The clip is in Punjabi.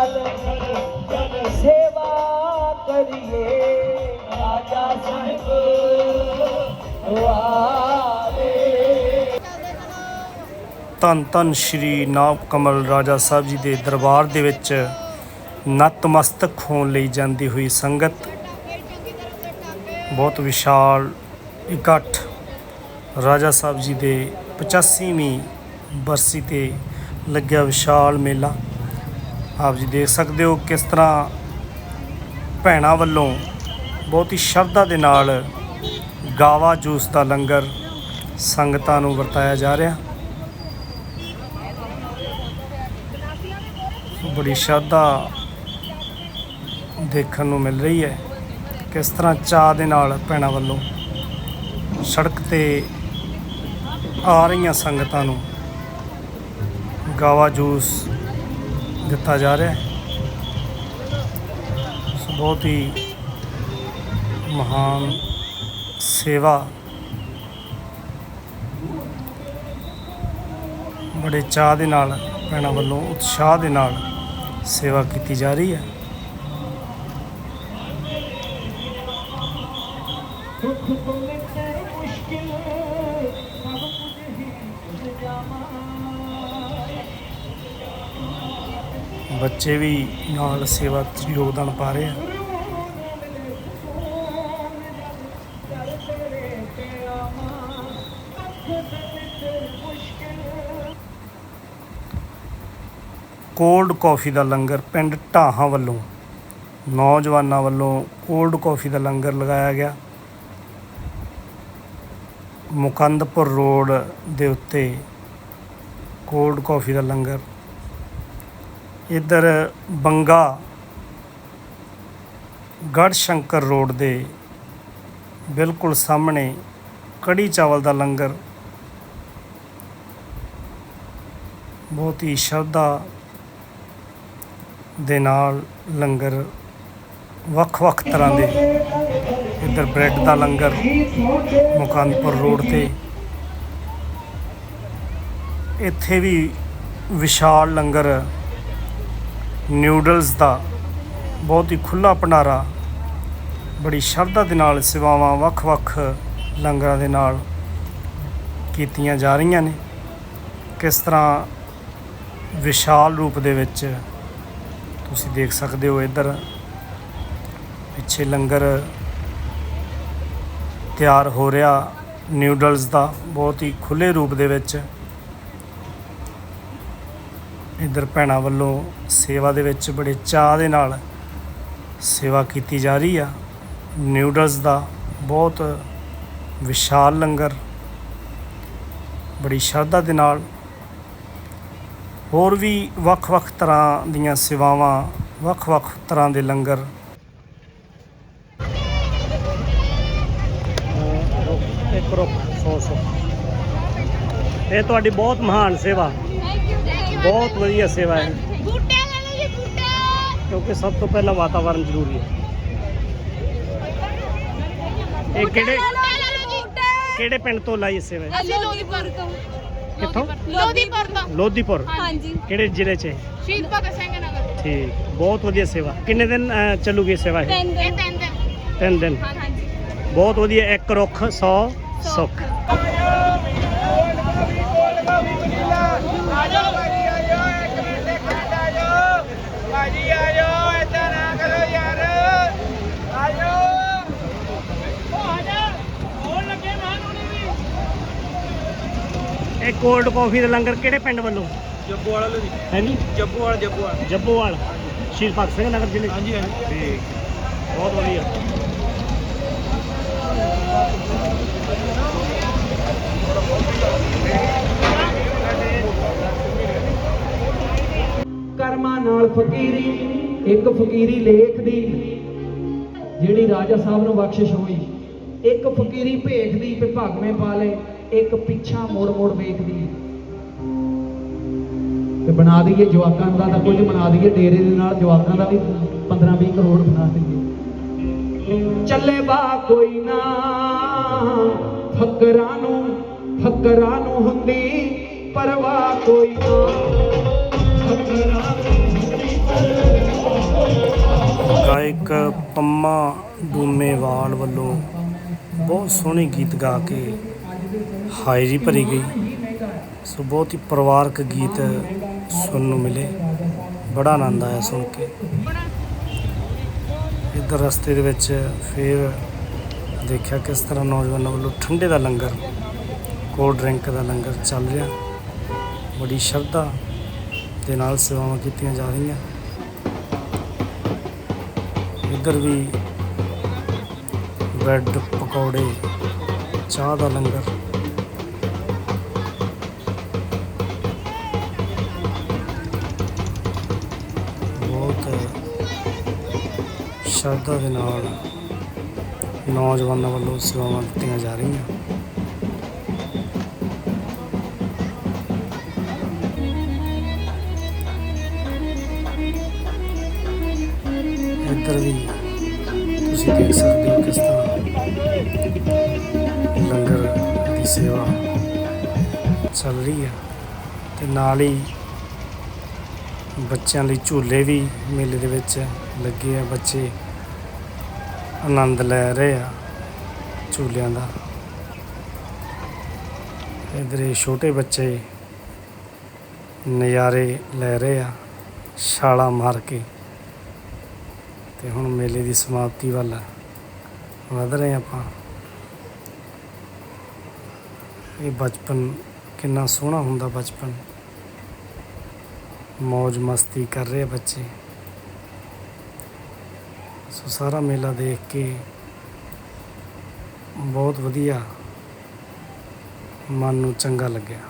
ਚੱਲ ਸੇਵਾ ਕਰੀਏ ਰਾਜਾ ਸਾਹਿਬ ਵਾਰੇ ਧੰਨ ਧੰਨ ਸ਼੍ਰੀ ਨਾਮ ਕਮਲ ਰਾਜਾ ਸਾਹਿਬ ਜੀ ਦੇ ਦਰਬਾਰ ਦੇ ਵਿੱਚ ਨਤਮਸਤਕ ਹੋਣ ਲਈ ਜਾਂਦੀ ਹੋਈ ਸੰਗਤ ਬਹੁਤ ਵਿਸ਼ਾਲ ਇਕੱਠ ਰਾਜਾ ਸਾਹਿਬ ਜੀ ਦੇ 85ਵੀਂ ਬਰਸੀ ਤੇ ਲੱਗਿਆ ਵਿਸ਼ਾਲ ਮੇਲਾ। ਆਪ ਜੀ ਦੇਖ ਸਕਦੇ ਹੋ ਕਿਸ ਤਰ੍ਹਾਂ ਭੈਣਾਂ ਵੱਲੋਂ ਬਹੁਤ ਹੀ ਸ਼ਰਧਾ ਦੇ ਨਾਲ ਗਾਵਾ ਜੂਸ ਦਾ ਲੰਗਰ ਸੰਗਤਾਂ ਨੂੰ ਵਰਤਾਇਆ ਜਾ ਰਿਹਾ। ਬੜੀ ਸ਼ਰਧਾ ਦੇਖਣ ਨੂੰ ਮਿਲ ਰਹੀ ਹੈ ਕਿਸ ਤਰ੍ਹਾਂ ਚਾਹ ਦੇ ਨਾਲ ਭੈਣਾਂ ਵੱਲੋਂ ਸੜਕ ਤੇ ਆ ਰਹੀਆਂ ਸੰਗਤਾਂ ਨੂੰ ਗਾਵਾ ਜੂਸ ਦਿੱਤਾ ਜਾ ਰਿਹਾ ਹੈ। ਸੋ ਬਹੁਤ ਹੀ ਮਹਾਨ ਸੇਵਾ ਬੜੇ ਚਾਹ ਦੇ ਨਾਲ, ਭੈਣਾਂ ਵੱਲੋਂ ਉਤਸ਼ਾਹ ਦੇ ਨਾਲ ਸੇਵਾ ਕੀਤੀ ਜਾ ਰਹੀ ਹੈ। ਦੁੱਖ ਤੋਂ ਬੱਚੇ ਵੀ ਨਾਲ ਸੇਵਾ 'ਚ ਯੋਗਦਾਨ ਪਾ ਰਹੇ ਆ। ਕੋਲਡ ਕਾਫੀ ਦਾ ਲੰਗਰ ਪਿੰਡ ਢਾਹਾਂ ਵੱਲੋਂ, ਨੌਜਵਾਨਾਂ ਵੱਲੋਂ ਕੋਲਡ ਕਾਫੀ ਦਾ ਲੰਗਰ ਲਗਾਇਆ ਗਿਆ। ਮੁਕੰਦਪੁਰ ਰੋਡ ਦੇ ਉੱਤੇ ਕੋਲਡ ਕਾਫੀ ਦਾ ਲੰਗਰ ਇੱਧਰ ਬੰਗਾ ਗੜ ਸ਼ੰਕਰ ਰੋਡ ਦੇ ਬਿਲਕੁਲ ਸਾਹਮਣੇ ਕੜੀ ਚਾਵਲ ਦਾ ਲੰਗਰ। ਬਹੁਤ ਹੀ ਸ਼ਰਧਾ ਦੇ ਨਾਲ ਲੰਗਰ ਵੱਖ-ਵੱਖ ਤਰ੍ਹਾਂ ਦੇ ਇੱਧਰ ਬ੍ਰੈਡ ਦਾ ਲੰਗਰ ਮੁਕਾਨਪੁਰ ਰੋਡ ਤੇ। ਇੱਥੇ ਵੀ ਵਿਸ਼ਾਲ ਲੰਗਰ ਨਿਊਡਲਸ ਦਾ ਬਹੁਤ ਹੀ ਖੁੱਲਾ ਭੰਡਾਰਾ, ਬੜੀ ਸ਼ਰਧਾ ਦੇ ਨਾਲ ਸੇਵਾਵਾਂ ਵੱਖ-ਵੱਖ ਲੰਗਰਾਂ ਦੇ ਨਾਲ ਕੀਤੀਆਂ ਜਾ ਰਹੀਆਂ ਨੇ। ਕਿਸ ਤਰ੍ਹਾਂ ਵਿਸ਼ਾਲ ਰੂਪ ਦੇ ਵਿੱਚ ਤੁਸੀਂ ਦੇਖ ਸਕਦੇ ਹੋ ਇੱਧਰ, ਪਿੱਛੇ ਲੰਗਰ ਤਿਆਰ ਹੋ ਰਿਹਾ ਨਿਊਡਲਸ ਦਾ, ਬਹੁਤ ਹੀ ਖੁੱਲੇ ਰੂਪ ਦੇ ਵਿੱਚ। ਇੱਧਰ ਭੈਣਾਂ ਵੱਲੋਂ ਸੇਵਾ ਦੇ ਵਿੱਚ ਬੜੇ ਚਾਅ ਦੇ ਨਾਲ ਸੇਵਾ ਕੀਤੀ ਜਾ ਰਹੀ ਆ। ਨਿਊਡਲਸ ਦਾ ਬਹੁਤ ਵਿਸ਼ਾਲ ਲੰਗਰ, ਬੜੀ ਸ਼ਰਧਾ ਦੇ ਨਾਲ। ਹੋਰ ਵੀ ਵੱਖ-ਵੱਖ ਤਰ੍ਹਾਂ ਦੀਆਂ ਸੇਵਾਵਾਂ, ਵੱਖ-ਵੱਖ ਤਰ੍ਹਾਂ ਦੇ ਲੰਗਰ। ਇੱਕ ਰੁੱਖ 100 100 ਇਹ ਤੁਹਾਡੀ ਬਹੁਤ ਮਹਾਨ ਸੇਵਾ। ਬਹੁਤ ਵਧੀਆ ਸੇਵਾ ਹੈ। ਬੂਟੇ ਲੈ ਲਓ ਜੀ ਬੂਟੇ ਕਿਉਂਕਿ ਸਭ ਤੋਂ ਪਹਿਲਾਂ ਵਾਤਾਵਰਣ ਜ਼ਰੂਰੀ ਹੈ। ਇਹ ਕਿਹੜੇ ਕਿਹੜੇ ਪਿੰਡ ਤੋਂ ਲਾਈ ਸੇਵਾ ਹੈ? ਅਸੀਂ ਲੋਦੀਪੁਰ ਤੋਂ। ਕਿੱਥੋਂ? ਲੋਦੀਪੁਰ। ਤੋਂ। ਲੋਧੀਪੁਰ ਹਾਂਜੀ। ਕਿਹੜੇ ਜ਼ਿਲ੍ਹੇ 'ਚ? ਸ਼ਹੀਦ ਭਗਤ ਸਿੰਘ ਨਗਰ। ਠੀਕ। ਬਹੁਤ ਵਧੀਆ ਸੇਵਾ। ਕਿੰਨੇ ਦਿਨ ਚੱਲੂਗੀ ਸੇਵਾ ਇਹ? ਤਿੰਨ ਦਿਨ। ਤਿੰਨ ਦਿਨ। ਤਿੰਨ ਦਿਨ। ਹਾਂਜੀ। ਬਹੁਤ ਵਧੀਆ। ਇੱਕ ਰੁੱਖ 100 ਸੁੱਖ ਭਾਜੀ ਆ ਜਾਓ ਏਦਾਂ ਨਾ ਕਰੋ ਯਾਰ ਆ ਜਾਓ ਆ ਜਾ ਹੋਣ ਲੱਗੇ ਮਾਨ ਹੁਣੀ ਵੀ ਇਹ ਕੋਲਡ ਕਾਫੀ ਦਾ ਲੰਗਰ ਕਿਹੜੇ ਪਿੰਡ ਵੱਲੋਂ? ਜੱਬੂ ਵਾਲਾ ਜੀ। ਜੱਬੂ ਵਾਲਾ ਜੱਬੂ ਵਾਲਾ ਜੱਬੋਵਾਲ। ਸ਼ਹੀਦ ਭਗਤ ਸਿੰਘ ਨਗਰ ਜ਼ਿਲ੍ਹੇ 'ਚ? ਹਾਂਜੀ ਹਾਂਜੀ। ਠੀਕ। ਬਹੁਤ ਵਧੀਆ। ਕਰਮਾਂ ਨਾਲ ਫਕੀਰੀ ਇੱਕ ਫਕੀਰੀ ਲੇਖ ਦੀ ਜਿਹੜੀ ਰਾਜਾ ਸਾਹਿਬ ਨੂੰ ਬਖਸ਼ਿਸ਼ ਹੋਈ ਇੱਕ ਫਕੀਰੀ ਭੇਖ ਦੀ ਵੀ ਭਾਗਵੇਂ ਪਾ ਲੇ ਇੱਕ ਪਿੱਛਾ ਮੋੜ ਮੋੜ ਵੇਖਦੀ ਤੇ ਬਣਾ ਦਈਏ ਜਵਾਕਾਂ ਦਾ ਤਾਂ ਕੁਝ ਬਣਾ ਦਈਏ, ਡੇਰੇ ਦੇ ਨਾਲ ਜਵਾਕਾਂ ਦਾ ਵੀ 15 20 ਕਰੋੜ ਬਣਾ ਦਈਏ। ਚੱਲੇ ਬਾ ਕੋਈ ਨਾ, ਫਕਰਾਂ ਨੂੰ ਫਕਰਾਂ ਨੂੰ ਹੁੰਦੀ ਪਰਵਾਹ ਕੋਈ ਨਾ। ਫਕਰਾਂ ਗਾਇਕ ਪੰਮਾ ਡੂਮੇਵਾਲ ਵੱਲੋਂ ਬਹੁਤ ਸੋਹਣੇ ਗੀਤ ਗਾ ਕੇ ਹਾਜ਼ਰੀ ਭਰੀ ਗਈ। ਸੋ ਬਹੁਤ ਹੀ ਪਰਿਵਾਰਕ ਗੀਤ ਸੁਣਨ ਨੂੰ ਮਿਲੇ। ਬੜਾ ਆਨੰਦ ਆਇਆ ਸੁਣ ਕੇ। ਇੱਧਰ ਰਸਤੇ ਦੇ ਵਿੱਚ ਫਿਰ ਦੇਖਿਆ ਕਿਸ ਤਰ੍ਹਾਂ ਨੌਜਵਾਨਾਂ ਵੱਲੋਂ ਠੰਡੇ ਦਾ ਲੰਗਰ, ਕੋਲਡ ਡਰਿੰਕ ਦਾ ਲੰਗਰ ਚੱਲ ਰਿਹਾ। ਬੜੀ ਸ਼ਰਧਾ ਦੇ ਨਾਲ ਸੇਵਾਵਾਂ ਕੀਤੀਆਂ ਜਾ ਰਹੀਆਂ। ਇੱਧਰ ਵੀ ਬ੍ਰੈਡ ਪਕੌੜੇ, ਚਾਹ ਦਾ ਲੰਗਰ। ਸ਼ਰਧਾ ਦੇ ਨਾਲ ਨੌਜਵਾਨਾਂ ਵੱਲੋਂ ਸੇਵਾਵਾਂ ਦਿੱਤੀਆਂ ਜਾ ਰਹੀਆਂ। ਇੱਧਰ ਵੀ ਤੁਸੀਂ ਦੇਖ ਸਕਦੇ ਹੋ ਕਿਸ ਤਰ੍ਹਾਂ ਲੰਗਰ ਦੀ ਸੇਵਾ ਚੱਲ ਰਹੀ ਹੈ ਤੇ ਨਾਲ ਹੀ ਬੱਚਿਆਂ ਲਈ ਝੂਲੇ ਵੀ ਮੇਲੇ ਦੇ ਵਿੱਚ ਲੱਗੇ ਆ। ਬੱਚੇ ਆਨੰਦ ਲੈ ਰਹੇ ਆ ਝੂਲਿਆਂ ਦਾ। ਇੱਧਰ ਛੋਟੇ ਬੱਚੇ ਨਜ਼ਾਰੇ ਲੈ ਰਹੇ ਆ, ਛਾਲਾ ਮਾਰ ਕੇ। ਤੇ ਹੁਣ ਮੇਲੇ ਦੀ ਸਮਾਪਤੀ ਵੱਲ ਵਧ ਰਹੇ ਆਪਾਂ। ਇਹ ਬਚਪਨ ਕਿੰਨਾ ਸੋਹਣਾ ਹੁੰਦਾ ਬਚਪਨ। ਮौज ਮਸਤੀ ਕਰ ਰਹੇ ਬੱਚੇ। ਸੋ ਸਾਰਾ ਮੇਲਾ ਦੇਖ ਕੇ ਬਹੁਤ ਵਧੀਆ ਮਨ ਨੂੰ ਚੰਗਾ ਲੱਗਿਆ।